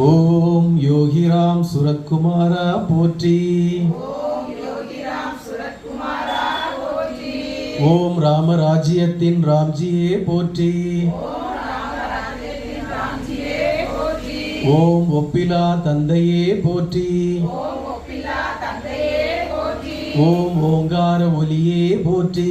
ஓம் யோகிராம் சுரத்குமாரா போற்றி. ஓம் ராமராஜ்யத்தின் ராம்ஜியே போற்றி. ஓம் ஒப்பிலா தந்தையே போற்றி. ஓம் ஓங்கார ஒலியே போற்றி.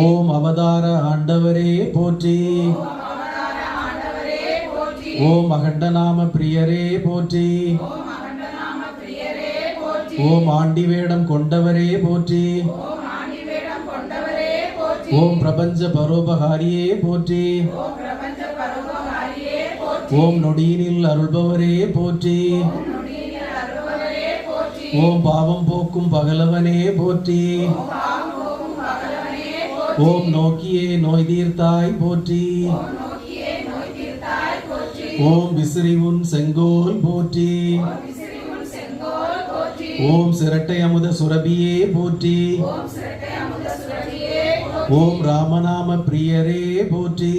ஓம் அவதார ஆண்டவரே போற்றி. ஓம் அகண்டநாம பிரியரே போற்றி. ஓம் ஆண்டி வேடம் கொண்டவரே போற்றி. ஓம் பிரபஞ்ச பரோபகாரியே போற்றி. ஓம் நொடியினில் அருள்பவரே போற்றி. ஓம் பாவம் போக்கும் பகலவனே போற்றி. ஓம் நோக்கியே நோய் தீர்த்தாய் போற்றி. ஓம் விசிறி உன் செங்கோல் போற்றி. ஓம் சிரட்டை அமுத சுரபியே போற்றி. ஓம் ராமநாம பிரியரே போற்றி.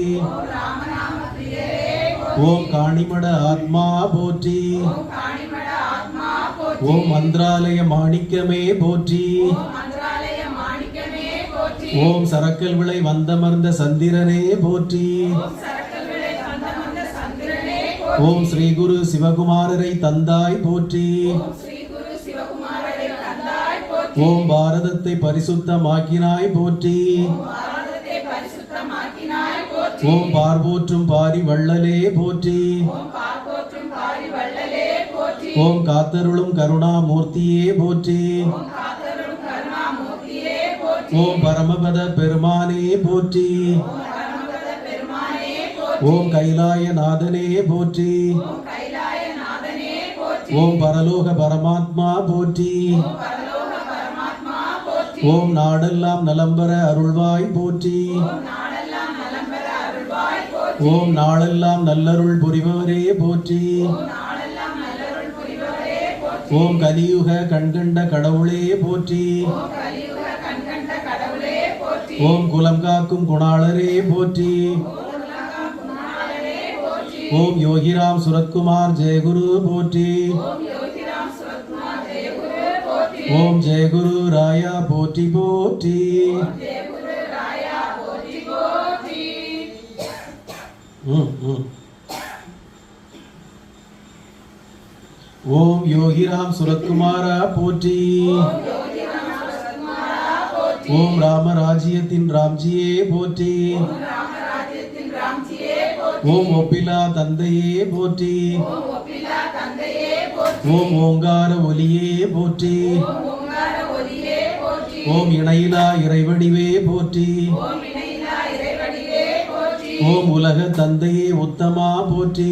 ஓம் காணிமட ஆத்மா போற்றி. ஓம் மந்திராலய மாணிக்கமே போற்றி. ஓம் சரக்கல் விளை வந்தமர்ந்த சந்திரனே போற்றி. ஓம் ஸ்ரீ குரு சிவகுமாரரை தந்தாய் போற்றி. ஓம் பாரதத்தை பரிசுத்தமாக்கினாய் போற்றி. ஓம் பார்வோற்றும் பாரி வள்ளலே போற்றி. ஓம் காத்தருளும் கருணாமூர்த்தியே போற்றி. ஓம் பரமபத பெருமானே போற்றி. ஓம் கைலாய நாதனே போற்றி. ஓம் பரலோக பரமாத்மா போற்றி. ஓம் நாடெல்லாம் நலம்பர அருள்வாய் போற்றி. ஓம் நாளெல்லாம் நல்லருள் புரிபவரே போற்றி. ஓம் கலியுக கண்கண்ட கடவுளே போற்றி. ஓம் குலம் காக்கும் குணாளரே போற்றி. ஓம் யோகிராம் சுரத்குமார் ஜெயகுரு போற்றி. ஓம் ஜெயகுரு ராயா போற்றி போற்றி. ம், ம். ஓம் யோகிராம் சுரத்குமாரா போற்றி. ஓம் ராமராஜ்யத்தின் ராம்ஜியே போற்றி. ஓம் ஒப்பிலா தந்தையே போற்றி. ஓம் ஓங்கார ஒலியே போற்றி. ஓம் இணையிலா இறைவடிவே போற்றி. ஓம் உலக தந்தையே உத்தமா போற்றி.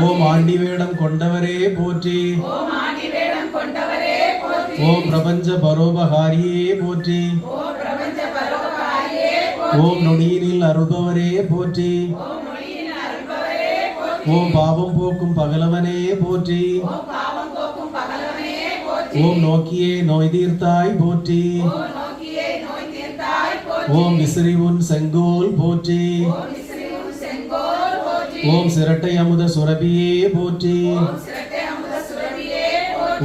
ஓம் ஆண்டி வேடம் கொண்டவரே போற்றி. ஓம் பிரபஞ்ச பரோபகாரியே போற்றி. ஓம் நொடியினில் அருள்பவரே போற்றி. ஓம் பாவம் போக்கும் பகலவனே போற்றி. ஓம் நோக்கியே நோய் தீர்த்தாய் போற்றி. ஓம் விசிறி உன் செங்கோல் போற்றி. ஓம் சிரட்டை அமுத சுரபியே போற்றி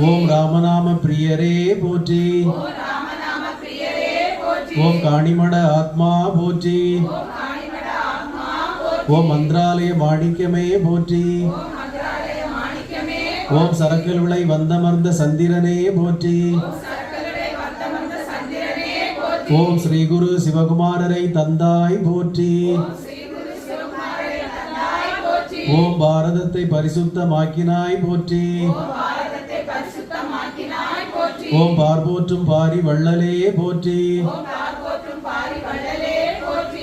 ஓம் ராமநாம பிரியரே போற்றி ஓம் காணிமட ஆத்மா போற்றி ஓம் மந்திராலய மாணிக்கமே போற்றி ஓம் சரக்கல் விளை வந்தமர்ந்த சந்திரனே போற்றி ஓம் ஸ்ரீ குரு சிவகுமாரரை தந்தாய் போற்றி ஓம் பாரதத்தை பரிசுத்தமாக்கினாய் போற்றி. ஓம் பார்போற்றும் பாரி வள்ளலே போற்றி.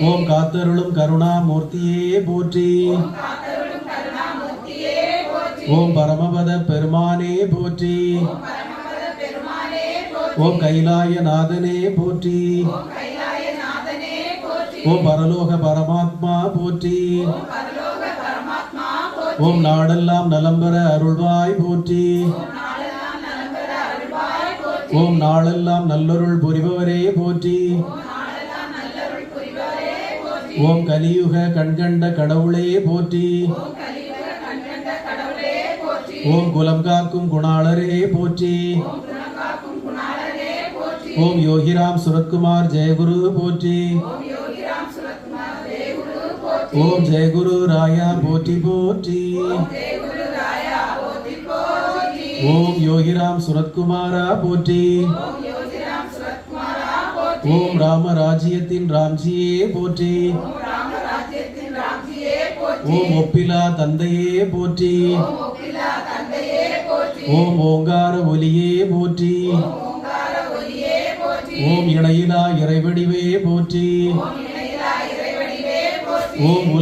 ஓம் காத்தருளும் கருணாமூர்த்தியே போற்றி. ஓம் பரமபத பெருமானே போற்றி. ஓம் கைலாயநாதனே போற்றி. ஓம் பரலோக பரமாத்மா போற்றி. ஓம் நாடெல்லாம் நலம்பெற அருள்வாய் போற்றி. ஓம் நாளெல்லாம் நல்லொருள் புரிபவரே போற்றி. ஓம் கலியுக கண்கண்ட கடவுளே போற்றி. ஓம் குலம் காக்கும் குணாளரே போற்றி. ஓம் யோகிராம் சுரத்குமார் ஜெயகுரு போற்றி. ஓம் ஜெய குரு ராயா போற்றி போற்றி. ஓம் யோகிராம் சுரத்குமாரா போற்றி. ஓம் ராம ராஜ்யத்தின் ராம்ஜியே போற்றி. ஓம் ஒப்பிலா தந்தையே போற்றி. ஓம் ஓங்கார ஒலியே போற்றி. ஓம் இணையிலா இறைவடிவே போற்றி.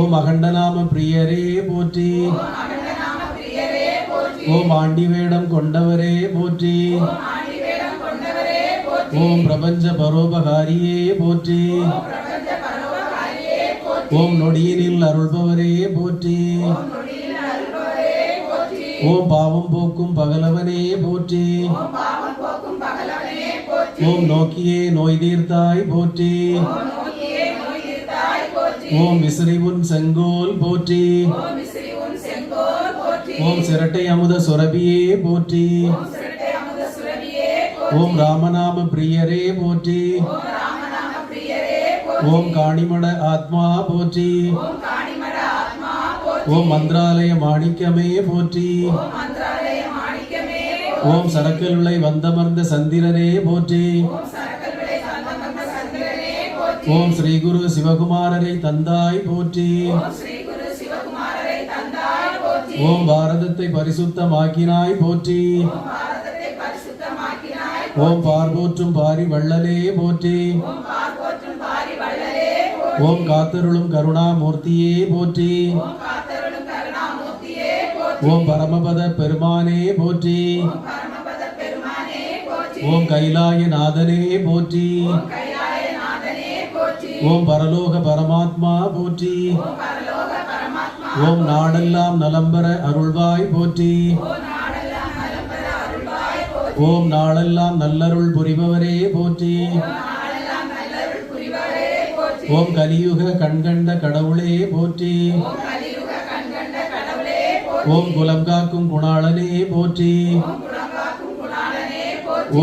ஓம் அகண்டநாம பிரியரே போற்றி. ஓம் ஆண்டி வேடம் கொண்டவரே போற்றி. ஓம் பிரபஞ்ச பரோபகாரியே போற்றி. ஓம் நொடியினில் அருள்பவரே போற்றி. ஓம் பாவம் போக்கும் பகலவனே போற்றி. ஓம் நோக்கியே நோய் தீர்த்தாய் போற்றி. ஓம் விசிறிவுன் செங்கோல் போற்றி. ஓம் சிரட்டை அமுத சுரபியே போற்றி. ஓம் ராமநாம பிரியரே போற்றி. ஓம் காணிமட ஆத்மா போற்றி. ஓம் மந்திராலய மாணிக்கமே போற்றி. ஓம் சரக்கல் விளை வந்தமர்ந்த சந்திரனே போற்றி. ஓம் ஸ்ரீ குரு சிவகுமாரரை தந்தாய் போற்றி. ஓம் பாரதத்தை பரிசுத்தமாக்கினாய் போற்றி. ஓம் பார்போற்றும் பாரி வள்ளலே போற்றி. ஓம் காத்தருளும் கருணாமூர்த்தியே போற்றி. ஓம் பரமபத பெருமானே போற்றி. ஓம் கைலாயநாதனே போற்றி. ஓம் பரலோக பரமாத்மா போற்றி. ஓம் நாடெல்லாம் நலம்பர அருள்வாய் போற்றி. ஓம் நாளெல்லாம் நல்லருள் புரிபவரே போற்றி. ஓம் கலியுக கண்கண்ட கடவுளே போற்றி. ஓம் குலம் காக்கும் குணாளனே போற்றி.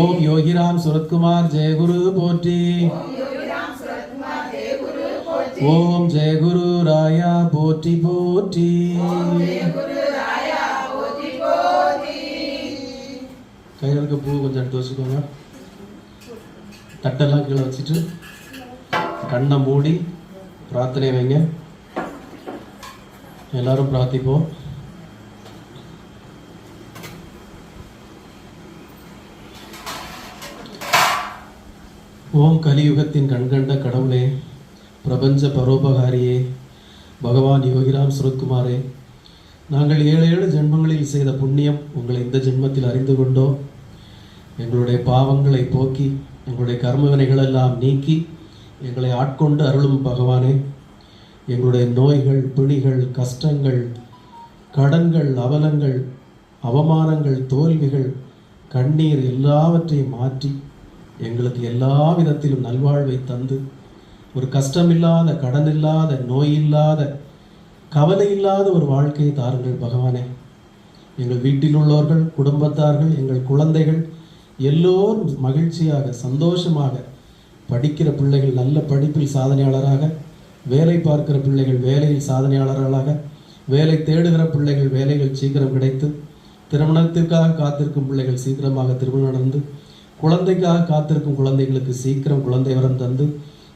ஓம் யோகிராம் சுரத்குமார் ஜெயகுரு போற்றி. ஓம் ஜெய குரு ராயா போற்றி போற்றி. கையில் இருக்க பூ கொஞ்சம் எடுத்து வச்சுக்கோங்க. தட்டெல்லாம் கீழே வச்சுட்டு கண்ணை மூடி பிரார்த்தனை வைங்க. எல்லாரும் பிரார்த்திப்போம். ஓம் கலியுகத்தின் கண்கண்ட கடவுளே பிரபஞ்ச பரோபகாரியே பகவான் யோகிராம் சுரத்குமாரே நாங்கள் ஏழு ஏழு ஜென்மங்களில் செய்த புண்ணியம் உங்களை இந்த ஜென்மத்தில் அறிந்து கொண்டோம் எங்களுடைய பாவங்களை போக்கி எங்களுடைய கர்மவினைகள் எல்லாம் நீக்கி எங்களை ஆட்கொண்டு அருளும் பகவானே எங்களுடைய நோய்கள் பிணிகள் கஷ்டங்கள் கடன்கள் அவலங்கள் அவமானங்கள் தோல்விகள் கண்ணீர் எல்லாவற்றையும் மாற்றி எங்களுக்கு எல்லா விதத்திலும் நல்வாழ்வை தந்து ஒரு கஷ்டமில்லாத கடன் இல்லாத நோய் இல்லாத கவலை இல்லாத ஒரு வாழ்க்கையை தாருங்கள் பகவானே. எங்கள் வீட்டில் உள்ளவர்கள் குடும்பத்தார்கள் எங்கள் குழந்தைகள் எல்லோரும் மகிழ்ச்சியாக சந்தோஷமாக படிக்கிற பிள்ளைகள் நல்ல படிப்பில் சாதனையாளராக வேலை பார்க்கிற பிள்ளைகள் வேலையில் சாதனையாளர்களாக வேலை தேடுகிற பிள்ளைகள் வேலைகள் சீக்கிரம் கிடைத்து திருமணத்திற்காக காத்திருக்கும் பிள்ளைகள் சீக்கிரமாக திருமணம் நடந்து குழந்தைக்காக காத்திருக்கும் குழந்தைகளுக்கு சீக்கிரம் குழந்தை வரம் தந்து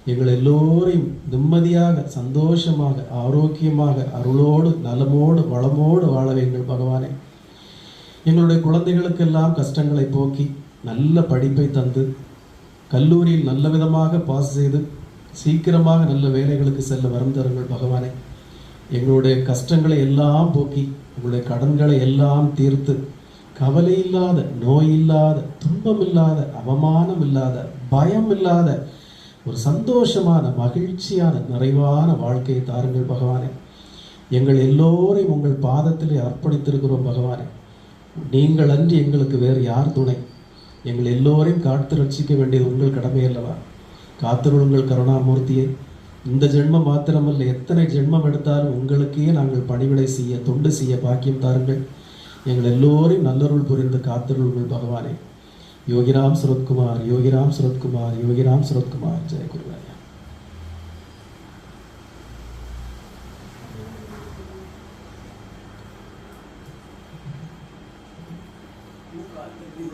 எங்கள் எல்லோரையும் நிம்மதியாக சந்தோஷமாக ஆரோக்கியமாக அருளோடு நலமோடு வளமோடு வாழ வேண்டும் பகவானே. எங்களுடைய குழந்தைகளுக்கெல்லாம் கஷ்டங்களை போக்கி நல்ல படிப்பை தந்து கல்லூரியில் நல்ல விதமாக பாஸ் செய்து சீக்கிரமாக நல்ல வேலைகளுக்கு செல்ல வரம் தருங்கள் பகவானே. எங்களுடைய கஷ்டங்களை எல்லாம் போக்கி எங்களுடைய கடன்களை எல்லாம் தீர்த்து கவலை இல்லாத நோய் இல்லாத துன்பம் இல்லாத அவமானம் இல்லாத பயம் இல்லாத ஒரு சந்தோஷமான மகிழ்ச்சியான நிறைவான வாழ்க்கையை தாருங்கள் பகவானே. எங்கள் எல்லோரையும் உங்கள் பாதத்திலே அர்ப்பணித்திருக்கிறோம் பகவானே. நீங்கள் அன்றி எங்களுக்கு வேறு யார் துணை? எங்கள் எல்லோரையும் காத்து ரட்சிக்க வேண்டியது உங்கள் கடமை அல்லவா? காத்திருங்கள் கருணாமூர்த்தியை. இந்த ஜென்மம் மாத்திரமல்ல எத்தனை ஜென்மம் எடுத்தாலும் உங்களுக்கே நாங்கள் பணிவிடை செய்ய தொண்டு செய்ய பாக்கியம் தாருங்கள். எங்கள் எல்லோரையும் நல்லருள் புரிந்து காத்திருங்கள் பகவானே. யோகிராம் சுரத்குமார் யோகிராம் சுரத்குமார் யோகிராம் சுரத்குமார் ஜெய குருவாயா